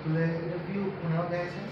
তুলে রিভিউ পুনः দেখেছেন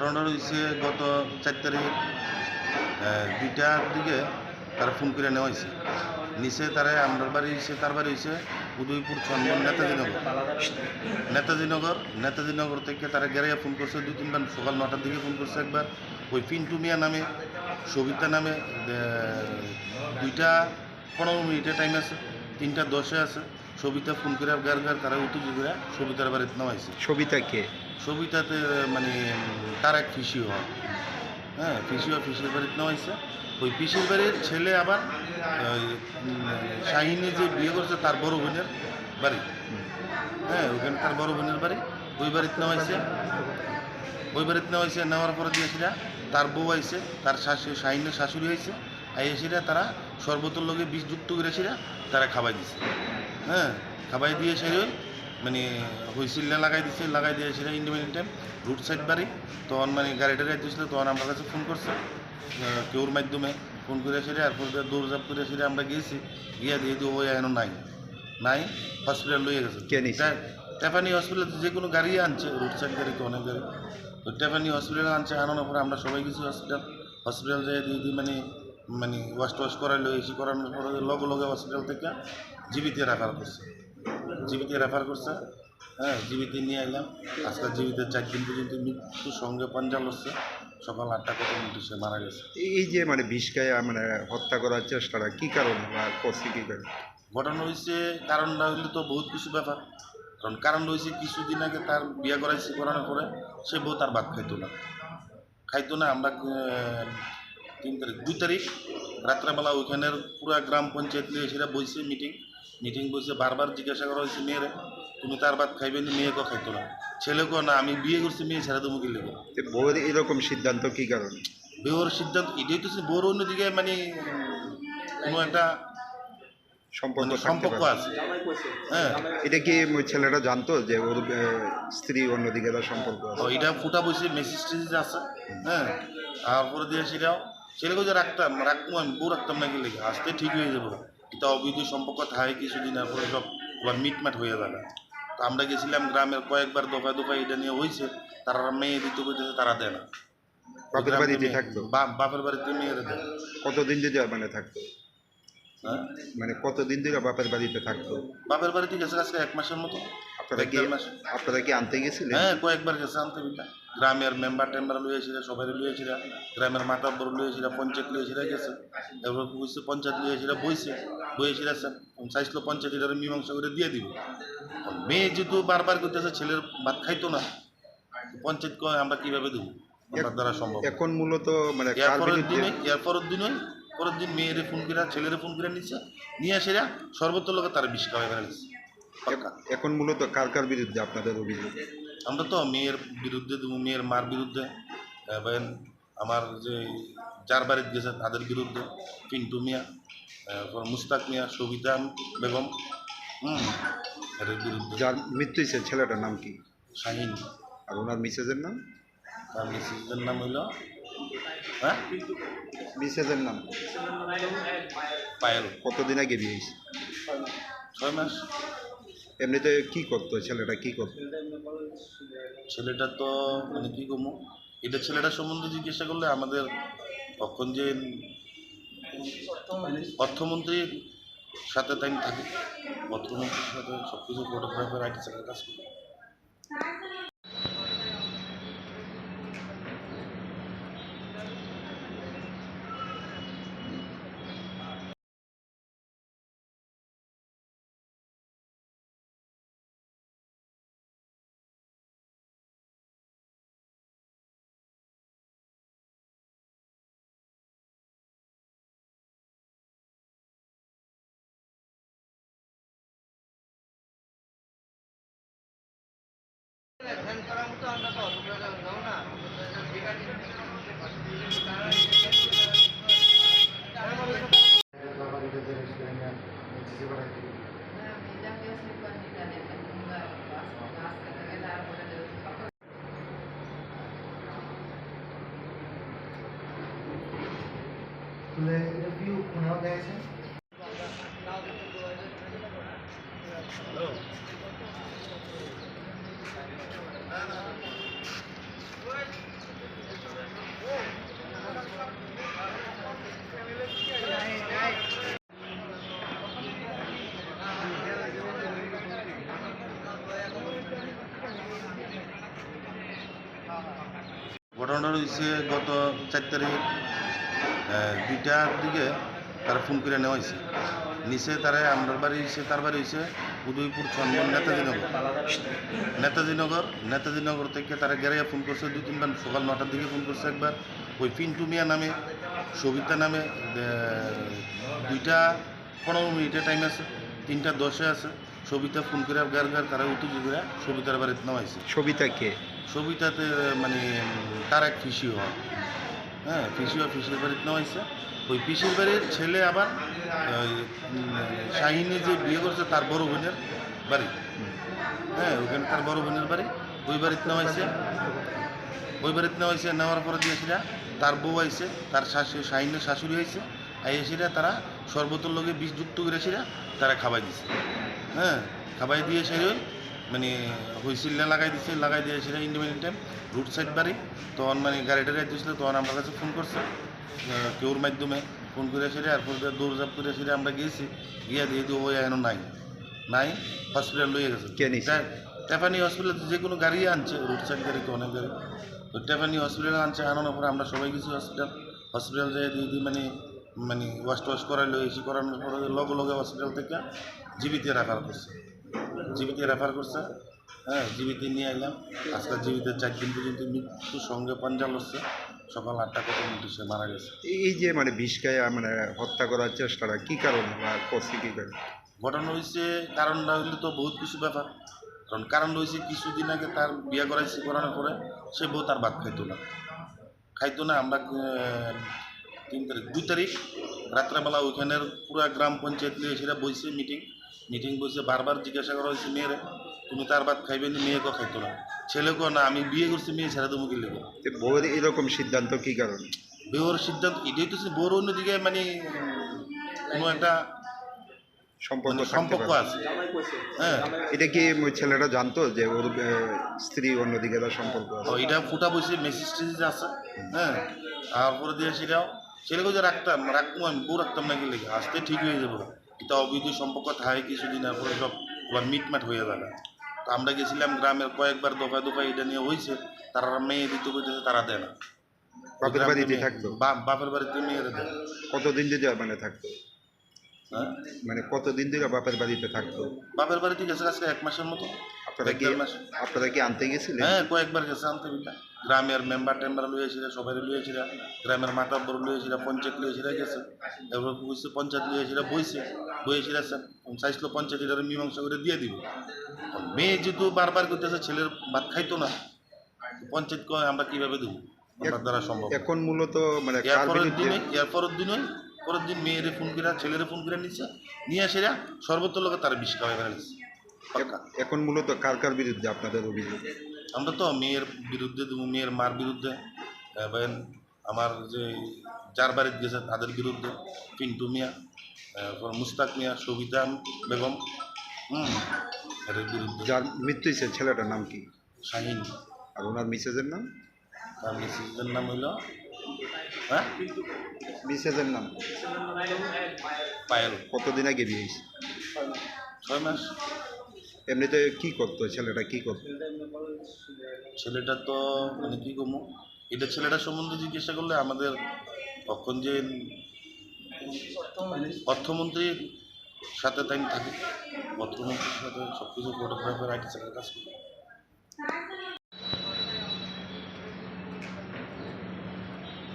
ঘটনাটা হয়েছে গত চার তারিখ দুইটার দিকে তারা ফোন করে নেওয়া হয়েছে নিচে তারা আমার বাড়ি হয়েছে তার বাড়ি হয়েছে উদয়পুর চন্দন নেতাজিনগর নেতাজিনগর নেতাজিনগর থেকে তারা গেরাইয়া ফোন করছে, দুই তিনবার সকাল নটার দিকে ফোন করছে একবার। ওই পিন্টু মিয়া নামে, সবিতা নামে দুইটা পনেরো মিনিটের টাইম আছে, তিনটা দশে আছে। সবিতা ফোন করে গার গার তারা উত্তেজিত করে সবিতার বাড়িতে হয়েছে সবিতা কে ছবিটাতে মানে তার হওয়া হ্যাঁ। ফিসি হওয়া ফিসির বাড়িতে নেওয়া হয়েছে ওই পিসির বাড়ির ছেলে আবার শাহিনী যে বিয়ে করছে তার বড় বোনের বাড়ি। হ্যাঁ ওখানে তার বড় বোনের বাড়ি। ওই বাড়িতে নেওয়া হয়েছে ওই বাড়িতে নেওয়া হয়েছে নেওয়ার পরে দিয়েছিলা তার বউ আইছে, তার শাশুড়ি, শাহিনের শাশুড়ি হয়েছে আইসিরা তারা সর্বতর লোকে বিষ যুক্ত করেছিলা তারা খাবার দিছে। হ্যাঁ খাবাই দিয়ে সেরে মানে হুইসিলটা লাগাই দিছে লাগাই দিয়ে সেটা ইন্ডিপেন্ডেন্ট টাইম রুট সাইড বাড়ি। তখন মানে গাড়িটা গাড়ি দিয়েছিল তখন আমার কাছে ফোন করছে। কেউর মাধ্যমে ফোন করে সেরে আর ফোন করে দৌড়ঝাপ করে সেরে আমরা গিয়েছি গিয়ে দিয়ে দিয়ে ওই এখন নাই। নাই হসপিটাল লইয়ে গেছে। টাফানি হসপিটাল যে কোনো গাড়ি আনছে রুট সাইড গাড়ি তো অনেক গাড়ি। তো টাফানি হসপিটালে আনছে আনানোর পরে আমরা সবাই গেছি হসপিটাল হসপিটাল যাই দিয়ে দিয়ে মানে মানে ওয়াশ টোয়াশ করাইলো এসি করানোর পরে লগে লগে হসপিটাল থেকে জীবিতে রেফার করছে। জীবিতে রেফার করছে। হ্যাঁ জীবিতে নিয়ে এলাম আজকে জীবিতের চার দিন পর্যন্ত মৃত্যুর সঙ্গে পাঞ্জাল হচ্ছে। সকাল আটটা কত মিনিটে সে মারা গেছে। এই যে মানে বিষ খায় মানে হত্যা করার চেষ্টাটা কী কারণে বা করছে কী কারণে ঘটনা হয়েছে কারণটা হইলে তো বহুত কিছু ব্যাপার। কারণ কারণ হয়েছে কিছুদিন আগে তার বিয়ে করাইছে করানোর পরে সে বউ তার ভাত খাইতো না। খাইতো না আমরা তিন তারিখ দুই তারিখ রাত্রেবেলা ওইখানের পুরো গ্রাম পঞ্চায়েত নিয়ে সেটা বইছে মিটিং মিটিং বসে বারবার জিজ্ঞাসা করা হয়েছে মেয়েরে তুমি তার ভাত খাইবে না মেয়েকেও খাইতো না। ছেলেকেও না আমি বিয়ে করছি মেয়ে ছেড়ে দেবো কি? বউয়ের এরকম সিদ্ধান্ত কি কারণে? বিয়ের সিদ্ধান্ত এটাই তো বউর অন্যদিকে মানে কোনো একটা সম্পর্ক মানে সম্পর্ক আছে। হ্যাঁ। এটা কি ছেলেটা জানতো যে ওর স্ত্রী অন্যদিকে তার সম্পর্ক আছে? এটা ফুটা বসে মেসেজ টেসেজ আছে হ্যাঁ। তারপরে দিয়ে সেটাও ছেলেকে যে রাখতাম রাখব আমি বউ রাখতাম না গেলে আসতে ঠিক হয়ে যাব। এটা অবৈধ সম্পর্ক থাকে কিছুদিন পরে সব আবার মিটমাট হয়ে যাবে। তো আমরা গেছিলাম গ্রামের কয়েকবার দফায় দফায় এটা নিয়ে হয়েছে তারা মেয়ে দিতে করতেছে তারা দেয় না। বাপের বাড়িতে থাকতো? বাপের বাড়িতে মেয়েরা দেয়। কতদিন ধরে মানে থাকতো? হ্যাঁ? মানে কতদিন ধরে বাপের বাড়িতে থাকতো? বাপের বাড়িতে গেছে আজকে এক মাসের মতো। আপনারা কি মাস। আপনারা কি আনতে গেছিলেন? হ্যাঁ কয়েকবার গেছে আনতে গ্রামের মেম্বার টেম্বার লইয়েছিল সবাই লইয়েছিল গ্রামের মাতাব্বর লইয়েছিল পঞ্চায়েত লইয়েছিল গেছে। এবার বুঝছে পঞ্চায়েত লইয়েছিল বইছে বইয়েছিল চাইছিল পঞ্চায়েত মীমাংসা করে দিয়ে দিবে। মেয়ে যেহেতু বারবার করতেছে ছেলের ভাত খাইতো না পঞ্চায়েত কয় আমরা কীভাবে দেবো? আমার দ্বারা সম্ভব এখন মূলত মানে এর কার পরের দিনে এর পরের দিন পরের দিন মেয়েরে ফোন করে ছেলেরে ফোন করে নিচ্ছে নিয়ে এসে সর্বত্র লোকে তার বিষ পাক্কা এখন মূলত কার কার বিরুদ্ধে আপনাদের অভিযোগ? আমরা তো মেয়ের বিরুদ্ধে মেয়ের মার বিরুদ্ধে। এবং আমার যে যার বাড়িতে গেছে তাদের বিরুদ্ধে। পিন্টু মিয়া তারপর মুস্তাক মিয়া সবিতা বেগম হুম এদের বিরুদ্ধে। যার মৃত্যু হয়েছে ছেলেটার নাম কি? শাহিন। আর ওনার মিসেজের নাম? তার মিসেসের নাম হইল হ্যাঁ? মিসেজের নাম? পায়েল। কতদিন আগে বিয়ে হয়েছে? ছয় মাস। এমনিতে কি করতো ছেলেটা, কি করতো? ছেলেটা তো মানে কী কমো, এটা ছেলেটা সম্বন্ধে জিজ্ঞাসা করলে আমাদের তখন যে অর্থমন্ত্রীর সাথে তাই থাকে, অর্থমন্ত্রীর সাথে সব কিছু ফটোগ্রাফার আইটি বাবা দিতে যে রেস্টুরেন্টে এসেছি বাড়াইতে তুলে রিভিউ কোনাও গেছে ঘটনাটা হয়েছে গত চার তারিখ দুইটার দিকে তারা ফোন করে নেওয়া হয়েছে নিচে তারা আমার বাড়ি হয়েছে তার বাড়ি হয়েছে উদয়পুর চন্দন নেতাজিনগর নেতাজিনগর নেতাজিনগর থেকে তারা গেরাইয়া ফোন করছে, দুই তিনবার সকাল নটার দিকে ফোন করছে একবার। ওই পিন্টু মিয়া নামে, সবিতা নামে দুইটা পনেরো মিনিটের টাইম আছে, তিনটা দশে আছে। সবিতা ফোন করে গার গার তারা উত্তেজ করে সবিতার বাড়িতে হয়েছে সবিতা কে ছবিটাতে মানে তার এক হওয়া। হ্যাঁ ফিসি হওয়া ফিসির বাড়িতে হয়েছে ওই পিসির বাড়ির ছেলে আবার শাহিনী যে বিয়ে করছে তার বড় বোনের বাড়ি। হ্যাঁ ওইখানে তার বড় বোনের বাড়ি। ওই বাড়িতে হয়েছে ওই বাড়িতে হয়েছে নেওয়ার পরে দিয়েছিলা তার বউ আইছে, তার শাশুড়ি শাহিনের শাশুড়ি হয়েছে আইসিরা তারা সর্বতর লোকে বিষ যুক্ত করেছিলা তারা খাবাই দিছে। হ্যাঁ খাবাই দিয়ে সেরে মানে হুইসিলটা লাগাই দিছে লাগাই দিয়ে দিয়েছিল ইন্ডিপেন্ডেন্ট টাইম রুট সাইড বাড়ি। তখন মানে গাড়িটা যাইতেছিল তখন আমার কাছে ফোন করছে। কেউর মাধ্যমে ফোন করে সেরে আর পরে দৌড়ঝাপ করে সেরে আমরা গিয়েছি। গিয়া দিয়ে দিয়ে ওই এখন নাই। নাই হসপিটাল লইয়ে গেছে। টাফানি হসপিটাল যে কোনো গাড়ি আনছে রুট সাইড গাড়ি তো অনেক গাড়ি। তো টাফানি হসপিটালে আনছে আনানোর পরে আমরা সবাই গেছি হসপিটাল হসপিটাল যাই দিয়ে দিয়ে মানে মানে ওয়াশ টোয়াশ করাইলো এসি করানোর পরে লগে লগে হসপিটাল থেকে জীবিতে রাখার করছে। জীবিতে রেফার করছে। হ্যাঁ জীবিতে নিয়ে এলাম। আজকে জীবিতের চার দিন পর্যন্ত মৃত্যুর সঙ্গে পাঞ্জাল হচ্ছে। সকাল আটটা কত মিনিটে সে মারা গেছে। এই যে মানে বিষ খাইয়া মানে হত্যা করার চেষ্টাটা কী কারণে বা করছে কি কারণে ঘটনা হয়েছে কারণটা হইলে তো বহুত কিছু ব্যাপার। কারণ কারণ হয়েছে কিছুদিন আগে তার বিয়ে করাইছে করানোর পরে সে বউ তার ভাত খাইতো না। খাইতো না আমরা তিন তারিখ দুই তারিখ রাত্রেবেলা ওইখানের পুরা গ্রাম পঞ্চায়েত নিয়ে সেটা বইছে মিটিং মিটিং বসে বারবার জিজ্ঞাসা করা হয়েছে মেয়েরে তুমি তার ভাত খাইবে না মেয়ে মেয়েকেও খাইতো না। ছেলেকেও না আমি বিয়ে করছি মেয়ে ছেড়ে দেবো কি তো বউয়ের এরকম সিদ্ধান্ত কি কারণে? বিয়ের সিদ্ধান্ত এটাই তো বড় অন্যদিকে মানে কোনো একটা সম্পর্ক মানে সম্পর্ক আছে। হ্যাঁ। এটা কি ছেলেটা জানতো যে ওর স্ত্রী অন্যদিকে তার সম্পর্ক আছে? এটা ফুটা বসে মেসেজ টেসেজ আছে হ্যাঁ। তারপরে দিয়ে সেটাও ছেলেকে যে রাখতাম রাখব আমি বউ রাখতাম না গেলে আসতে ঠিক হয়ে যাব। এটা অবৈধ সম্পর্ক থাকে কিছুদিন পরে সব আবার মিটমাট হয়ে যাবে। তো আমরা গেছিলাম গ্রামের কয়েকবার দফায় দফায় এটা নিয়ে হয়েছে তারা মেয়ে দিতে বলতেছে তারা দেয় না। বাপের বাড়িতে থাকতো? বাপের বাড়িতে মেয়েরা দেয়। কতদিন ধরে মানে থাকতো? হ্যাঁ? মানে কতদিন ধরে বাপের বাড়িতে থাকতো? বাপের বাড়িতে গেছে আজকে এক মাসের মতো। আপনারা কি। আপনারা কি আনতে গেছিলেন? হ্যাঁ কয়েকবার গেছে আনতে গ্রামের মেম্বার টেম্বার লুয়েছিল সবাই লুয়েছিল গ্রামের বড় লুয়েছিল পঞ্চায়েত লুয়েছিল গেছে। এবার বুঝছে পঞ্চায়েত লুয়েছিল বইছে বইয়েছিল চাইছিল পঞ্চায়েত এটার মীমাংসা করে দিয়ে দিব। মেয়ে যেহেতু বারবার করতেছে ছেলের ভাত খাইতো না পঞ্চায়েত কয় আমরা কীভাবে দেবো? আমার দ্বারা সম্ভব এখন মূলত মানে এর কার পরের দিনে এর পরের দিন পরের দিন মেয়েরে ফোন করে ছেলেরে ফোন করে নিচ্ছে নিয়ে আসে সর্বত্র লোকে তার বিষ পাক্কা এখন মূলত কার কার বিরুদ্ধে আপনাদের অভিযোগ? আমরা তো মেয়ের বিরুদ্ধে মেয়ের মার বিরুদ্ধে। এবং আমার যে যার বাড়িতে গেছে তাদের বিরুদ্ধে। পিন্টু মিয়া তারপর মুস্তাক মিয়া সবিতা বেগম হুম এদের বিরুদ্ধে। যার মৃত্যু হয়েছে ছেলেটার নাম কি? শাহিন। আর ওনার মিসেজের নাম? তার মিসেজের নাম হইল হ্যাঁ? মিসেজের নাম? পায়েল। কতদিন আগে বিয়ে হয়েছে? ছয় মাস। এমনিতে কি করতো ছেলেটা কি করতো ছেলেটা তো মানে কী কমো এটা ছেলেটা সম্বন্ধে জিজ্ঞাসা করলে আমাদের তখন যে অর্থমন্ত্রীর সাথে তাই থাকি অর্থমন্ত্রীর সাথে সব কিছু ফটোগ্রাফার আইটি ছেলেটা কাজ